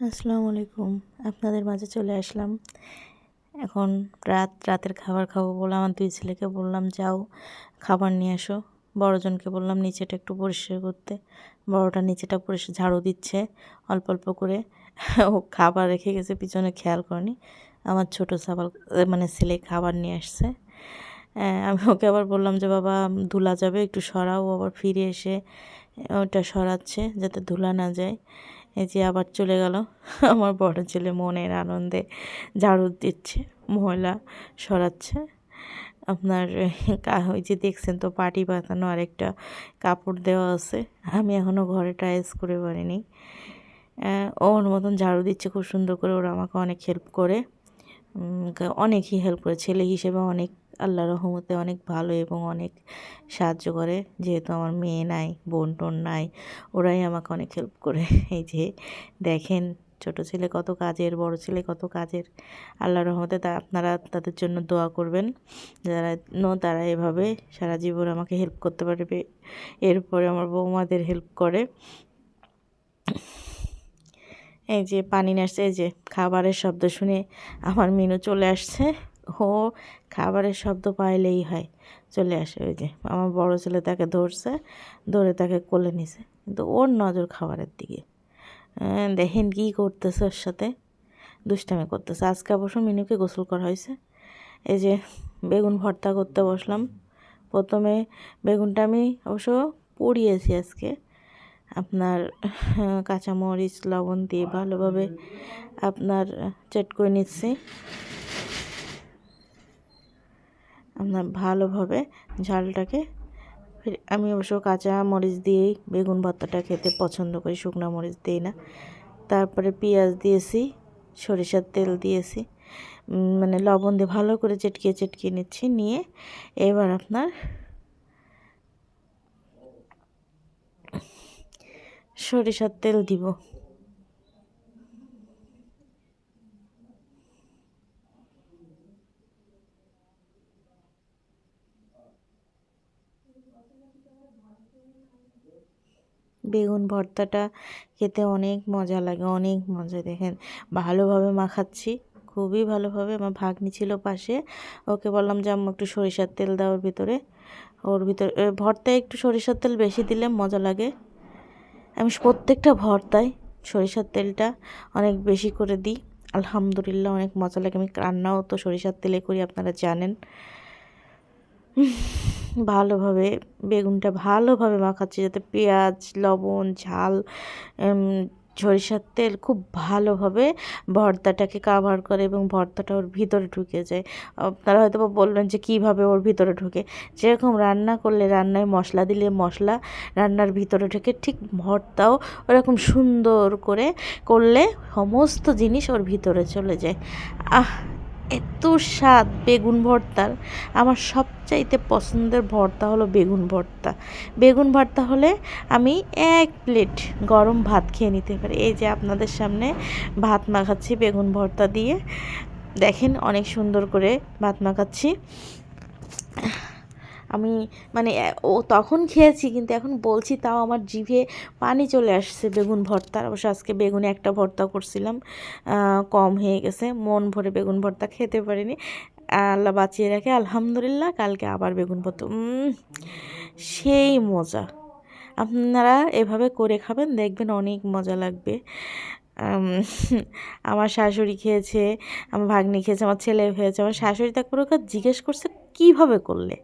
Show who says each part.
Speaker 1: আসসালামু আলাইকুম। আপনাদের মাঝে চলে আসলাম। এখন রাত, রাতের খাবার খাব বলে আমার দুই ছেলেকে বললাম, যাও, খাবার নিয়ে আসো। বড়জনকে বললাম, নিচেটা একটু পরিষ্কার করতে। বড়টা নিচেটা পরিষ্কার ঝাড়ু দিচ্ছে, অল্প অল্প করে। ও খাবার রেখে গেছে, পিছনে খেয়াল করেনি। আমার ছোটো সাবাল মানে ছেলে খাবার নিয়ে আসছে। আমি ওকে আবার বললাম যে, বাবা, ধুলা যাবে, একটু সরাও। আবার ফিরে এসে ওটা সরাচ্ছে, যাতে ধুলা না যায়। এই যে আবার চলে গেল। আমার বড় ছেলে মনের আনন্দে ঝাড়ু দিচ্ছে, ময়লা সরাচ্ছে। আপনার ওই যে দেখছেন তো পাটি পাতানো আরেকটা কাপড় দেওয়া আছে। আমি এখনও ঘরে টাইলস করে পারিনি। ওর মতন ঝাড়ু দিচ্ছে, খুব সুন্দর করে ওরা আমাকে অনেক হেল্প করে। অনেকই হেল্প করে। ছেলে হিসেবে অনেক আল্লাহ রহমতে অনেক ভালো এবং অনেক সাহায্য করে। যেহেতু আমার মেয়ে নাই, বোন টোন নাই, ওরাই আমাকে অনেক হেল্প করে। এই যে দেখেন, ছোট ছেলে কত কাজের, বড় ছেলে কত কাজের। আল্লাহ রহমতে তা আপনারা তাদের জন্য দোয়া করবেন। যারা নো, তারা এভাবে সারা জীবন আমাকে হেল্প করতে পারবে। এরপরে আমার বৌমাদের হেল্প করে। এই যে পানি নাচছে এই যে খাবারের শব্দ শুনে আমার মিনু চলে আসছে। ও খাবারের শব্দ পাইলেই হয়। চলে আসে ওই যে, আমার বড় ছেলে তাকে ধরছে, ধরে তাকে কোলে নিছে। কিন্তু ওর নজর খাবারের দিকে। দেখেন কী করতেছে ওর সাথে। দুষ্টামি করতেছে। আজকে অবশ্য মিনুকে গোসল করা হয়েছে। এই যে, বেগুন ভর্তা করতে বসলাম। প্রথমে বেগুনটা আমি অবশ্য পুড়িয়েছি আজকে। আপনার কাঁচামরিচ, লবণ দিয়ে ভালোভাবে আপনার, চেট করে নিচ্ছি। ভালোভাবে ঝালটাকে আমি অবশ্য কাঁচা মরিচ দিয়েই বেগুন ভর্তাটা খেতে পছন্দ করি, শুকনো মরিচ দিই না। তারপরে পেঁয়াজ দিয়েছি, সরিষার তেল দিয়েছি মানে লবণ দিয়ে ভালো করে চেটকিয়ে চেটকিয়ে নিচ্ছি, নিয়ে এবার আপনার সরিষার তেল দিব। বেগুন ভর্তাটা খেতে অনেক মজা লাগে, অনেক মজা। দেখেন, ভালোভাবে মাখাচ্ছি, খুবই ভালোভাবে। আমার ভাগ্নি ছিল পাশে, ওকে বললাম যে, আম্মু, একটু সরিষার তেল দাও ওর ভিতরে। ওর ভিতরে ভর্তায় একটু সরিষার তেল বেশি দিলে মজা লাগে। আমি প্রত্যেকটা ভর্তায় সরিষার তেলটা অনেক বেশি করে দিই। আলহামদুলিল্লাহ অনেক মজা লাগে। আমি রান্নাও তো সরিষার তেলে করি, আপনারা জানেন। ভালোভাবে বেগুনটা ভালোভাবে মাখাচ্ছি যাতে পেঁয়াজ, লবণ, ঝাল সরিষার তেল খুব ভালোভাবে ভর্তাটাকে কাভার করে এবং ভর্তাটা ওর ভিতরে ঢুকে যায়। আপনারা হয়তো বলবেন যে কীভাবে ওর ভিতরে ঢুকে? যেরকম রান্না করলে রান্নায় মশলা দিলে মশলা, রান্নার ভিতরে ঢুকে ঠিক ভর্তাও ওরকম সুন্দর করে করলে সমস্ত জিনিস ওর ভিতরে চলে যায়। আহ এত স্বাদ বেগুন ভর্তার। আমার সবচাইতে পছন্দের ভর্তা হলো বেগুন ভর্তা। বেগুন ভর্তা হলে আমি এক প্লেট গরম ভাত খেয়ে নিতে পারি। এই যে আপনাদের সামনে ভাত মাখাচ্ছি বেগুন ভর্তা দিয়ে। দেখেন অনেক সুন্দর করে ভাত মাখাচ্ছি। আমি মানে ও তখন খেয়েছি, কিন্তু এখন বলছি তাও আমার জিভে পানি চলে আসছে বেগুন ভর্তার। অবশ্য আজকে বেগুনে একটা ভর্তা করছিলাম কম হয়ে গেছে, মন ভরে বেগুন ভর্তা খেতে পারিনি। আল্লাহ বাঁচিয়ে রাখে, আলহামদুলিল্লাহ, কালকে আবার বেগুন ভর্তা। সেই মজা। আপনারা এভাবে করে খাবেন, দেখবেন অনেক মজা লাগবে। আমার শাশুড়ি খেয়েছে, আমার ভাগ্নি খেয়েছে, আমার ছেলে খেয়েছে আমার শাশুড়ি তারপরে ওকে জিজ্ঞেস করছে, কীভাবে করলে?